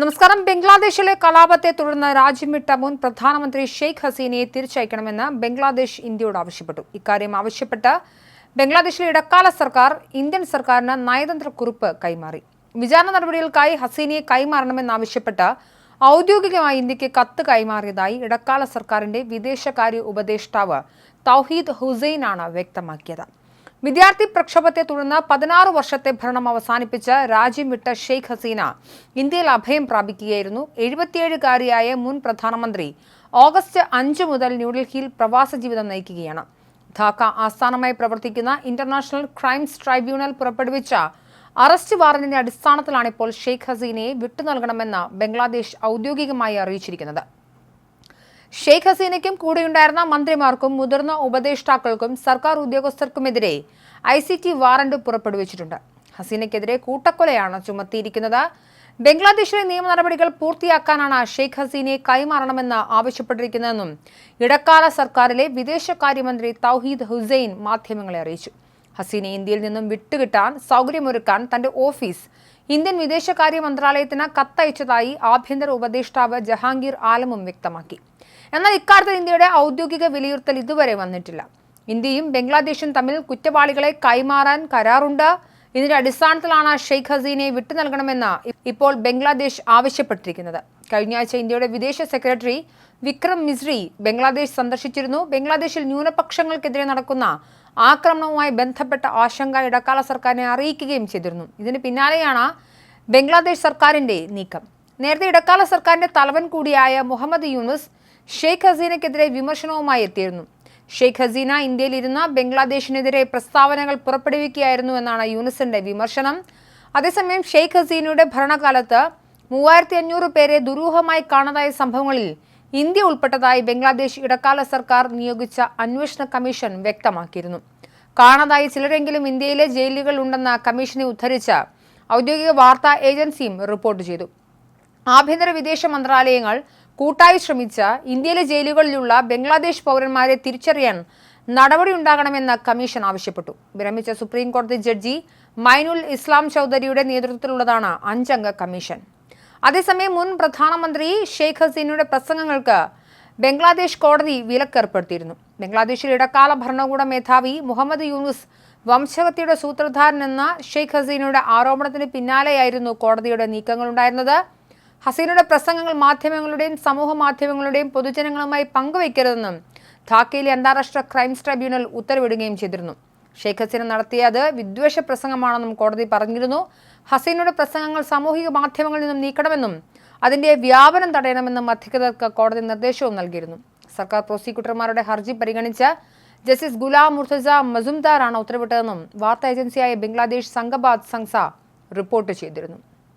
നമസ്കാരം. ബംഗ്ലാദേശിലെ കലാപത്തെ തുടർന്ന് രാജ്യം വിട്ട മുൻ പ്രധാനമന്ത്രി ഷെയ്ഖ് ഹസീനയെ തിരിച്ചയക്കണമെന്ന് ബംഗ്ലാദേശ് ഇന്ത്യയോട് ആവശ്യപ്പെട്ടു. ഇക്കാര്യം ആവശ്യപ്പെട്ട് ബംഗ്ലാദേശിലെ ഇടക്കാല സർക്കാർ ഇന്ത്യൻ സർക്കാരിന് നയതന്ത്ര കുറിപ്പ് കൈമാറി. വിചാരണ നടപടികൾക്കായി ഹസീനയെ കൈമാറണമെന്നാവശ്യപ്പെട്ട് ഔദ്യോഗികമായി ഇന്ത്യയ്ക്ക് കത്ത് കൈമാറിയതായി ഇടക്കാല സർക്കാരിന്റെ വിദേശകാര്യ ഉപദേഷ്ടാവ് തൗഹീദ് ഹുസൈനാണ് വ്യക്തമാക്കിയത്. വിദ്യാർത്ഥി പ്രക്ഷോഭത്തെ തുടർന്ന് പതിനാറ് വർഷത്തെ ഭരണം അവസാനിപ്പിച്ച് രാജ്യം വിട്ട ഷെയ്ഖ് ഹസീന ഇന്ത്യയിൽ അഭയം പ്രാപിക്കുകയായിരുന്നു. എഴുപത്തിയേഴുകാരിയായ മുൻ പ്രധാനമന്ത്രി ഓഗസ്റ്റ് അഞ്ച് മുതൽ ന്യൂഡൽഹിയിൽ പ്രവാസ ജീവിതം നയിക്കുകയാണ്. ധാക്ക ആസ്ഥാനമായി പ്രവർത്തിക്കുന്ന ഇന്റർനാഷണൽ ക്രൈംസ് ട്രൈബ്യൂണൽ പുറപ്പെടുവിച്ച അറസ്റ്റ് വാറന്റിന്റെ അടിസ്ഥാനത്തിലാണ് ഇപ്പോൾ ഷെയ്ഖ് ഹസീനയെ വിട്ടു നൽകണമെന്ന് ബംഗ്ലാദേശ് ഔദ്യോഗികമായി അറിയിച്ചിരിക്കുന്നത്. ഷെയ്ഖ് ഹസീനയ്ക്കും കൂടെയുണ്ടായിരുന്ന മന്ത്രിമാർക്കും മുതിർന്ന ഉപദേഷ്ടാക്കൾക്കും സർക്കാർ ഉദ്യോഗസ്ഥർക്കുമെതിരെ ഐ സി ടി വാറന്റ് പുറപ്പെടുവിച്ചിട്ടുണ്ട്. ഹസീനയ്ക്കെതിരെ കൂട്ടക്കൊലയാണ് ചുമത്തിയിരിക്കുന്നത്. ബംഗ്ലാദേശിലെ നിയമ നടപടികൾ പൂർത്തിയാക്കാനാണ് ഷെയ്ഖ് ഹസീനയെ കൈമാറണമെന്ന് ആവശ്യപ്പെട്ടിരിക്കുന്നതെന്നും ഇടക്കാല സർക്കാരിലെ വിദേശകാര്യമന്ത്രി തൗഹീദ് ഹുസൈൻ മാധ്യമങ്ങളെ അറിയിച്ചു. ഹസീനെ ഇന്ത്യയിൽ നിന്നും വിട്ടുകിട്ടാൻ സൗകര്യമൊരുക്കാൻ തന്റെ ഓഫീസ് ഇന്ത്യൻ വിദേശകാര്യ മന്ത്രാലയത്തിന് കത്തയച്ചതായി ആഭ്യന്തര ഉപദേഷ്ടാവ് ജഹാംഗീർ ആലമും വ്യക്തമാക്കി. എന്നാൽ ഇക്കാര്യത്തിൽ ഇന്ത്യയുടെ ഔദ്യോഗിക വിലയിരുത്തൽ ഇതുവരെ വന്നിട്ടില്ല. ഇന്ത്യയും ബംഗ്ലാദേശും തമ്മിൽ കുറ്റവാളികളെ കൈമാറാൻ കരാറുണ്ട്. ഇതിന്റെ അടിസ്ഥാനത്തിലാണ് ഷെയ്ഖ് ഹസീനെ വിട്ടു നൽകണമെന്ന് ഇപ്പോൾ ബംഗ്ലാദേശ് ആവശ്യപ്പെട്ടിരിക്കുന്നത്. കഴിഞ്ഞ ആഴ്ച ഇന്ത്യയുടെ വിദേശ സെക്രട്ടറി വിക്രം മിസ്രി ബംഗ്ലാദേശ് സന്ദർശിച്ചിരുന്നു. ബംഗ്ലാദേശിൽ ന്യൂനപക്ഷങ്ങൾക്കെതിരെ നടക്കുന്ന ആക്രമണവുമായി ബന്ധപ്പെട്ട ആശങ്ക ഇടക്കാല സർക്കാരിനെ അറിയിക്കുകയും ചെയ്തിരുന്നു. ഇതിന് പിന്നാലെയാണ് ബംഗ്ലാദേശ് സർക്കാരിന്റെ നീക്കം. നേരത്തെ ഇടക്കാല സർക്കാരിന്റെ തലവൻ കൂടിയായ മുഹമ്മദ് യൂനുസ് ഷെയ്ഖ് ഹസീനക്കെതിരെ വിമർശനവുമായി എത്തിയിരുന്നു. ഷെയ്ഖ് ഹസീന ഇന്ത്യയിലിരുന്ന ബംഗ്ലാദേശിനെതിരെ പ്രസ്താവനകൾ പുറപ്പെടുവിക്കുകയായിരുന്നു എന്നാണ് യൂണിസന്റെ വിമർശനം. അതേസമയം ഷെയ്ഖ് ഹസീനയുടെ ഭരണകാലത്ത് മൂവായിരത്തി അഞ്ഞൂറ് പേരെ ദുരൂഹമായി കാണാതായ സംഭവങ്ങളിൽ ഇന്ത്യ ഉൾപ്പെട്ടതായി ബംഗ്ലാദേശ് ഇടക്കാല സർക്കാർ നിയോഗിച്ച അന്വേഷണ കമ്മീഷൻ വ്യക്തമാക്കിയിരുന്നു. കാണാതായി ചിലരെങ്കിലും ഇന്ത്യയിലെ ജയിലുകൾ ഉണ്ടെന്ന കമ്മീഷനെ ഉദ്ധരിച്ച് ഔദ്യോഗിക വാർത്താ ഏജൻസിയും റിപ്പോർട്ട് ചെയ്തു. ആഭ്യന്തര വിദേശ മന്ത്രാലയങ്ങൾ കൂട്ടായി ശ്രമിച്ച ഇന്ത്യയിലെ ജയിലുകളിലുള്ള ബംഗ്ലാദേശ് പൗരന്മാരെ തിരിച്ചറിയാൻ നടപടിയുണ്ടാകണമെന്ന് കമ്മീഷൻ ആവശ്യപ്പെട്ടു. വിരമിച്ച സുപ്രീം കോടതി ജഡ്ജി മൈനുൽ ഇസ്ലാം ചൗധരിയുടെ നേതൃത്വത്തിലുള്ളതാണ് അഞ്ചംഗ കമ്മീഷൻ. അതേസമയം മുൻ പ്രധാനമന്ത്രി ഷെയ്ഖ് ഹസീനയുടെ പ്രസംഗങ്ങൾക്ക് ബംഗ്ലാദേശ് കോടതി വിലക്കേർപ്പെടുത്തിയിരുന്നു. ബംഗ്ലാദേശിൽ ഇടക്കാല ഭരണകൂട മേധാവി മുഹമ്മദ് യൂനുസ് വംശഹത്യയുടെ സൂത്രധാരൻ എന്ന ഷെയ്ഖ് ഹസീനയുടെ ആരോപണത്തിന് പിന്നാലെയായിരുന്നു കോടതിയുടെ നീക്കങ്ങളുണ്ടായിരുന്നത്. ഹസീനയുടെ പ്രസംഗങ്ങൾ മാധ്യമങ്ങളുടെയും സമൂഹ മാധ്യമങ്ങളുടെയും പൊതുജനങ്ങളുമായി പങ്കുവയ്ക്കരുതെന്നും ധാക്കയിലെ അന്താരാഷ്ട്ര ക്രൈംസ് ട്രൈബ്യൂണൽ ഉത്തരവിടുകയും ചെയ്തിരുന്നു. ഷെയ്ഖ് ഹസീന നടത്തിയത് വിദ്വേഷ പ്രസംഗമാണെന്നും കോടതി പറഞ്ഞിരുന്നു. ഹസീനയുടെ പ്രസംഗങ്ങൾ സാമൂഹിക മാധ്യമങ്ങളിൽ നിന്നും നീക്കണമെന്നും അതിന്റെ വ്യാപനം തടയണമെന്നും അധികൃതർക്ക് കോടതി നിർദ്ദേശവും നൽകിയിരുന്നു. സർക്കാർ പ്രോസിക്യൂട്ടർമാരുടെ ഹർജി പരിഗണിച്ച് ജസ്റ്റിസ് ഗുലാം മുർത്തജ മസുംദാറാണ് ഉത്തരവിട്ടതെന്നും വാർത്താ ഏജൻസിയായ ബംഗ്ലാദേശ് സംഘബാദ് സംസ റിപ്പോർട്ട് ചെയ്തിരുന്നു.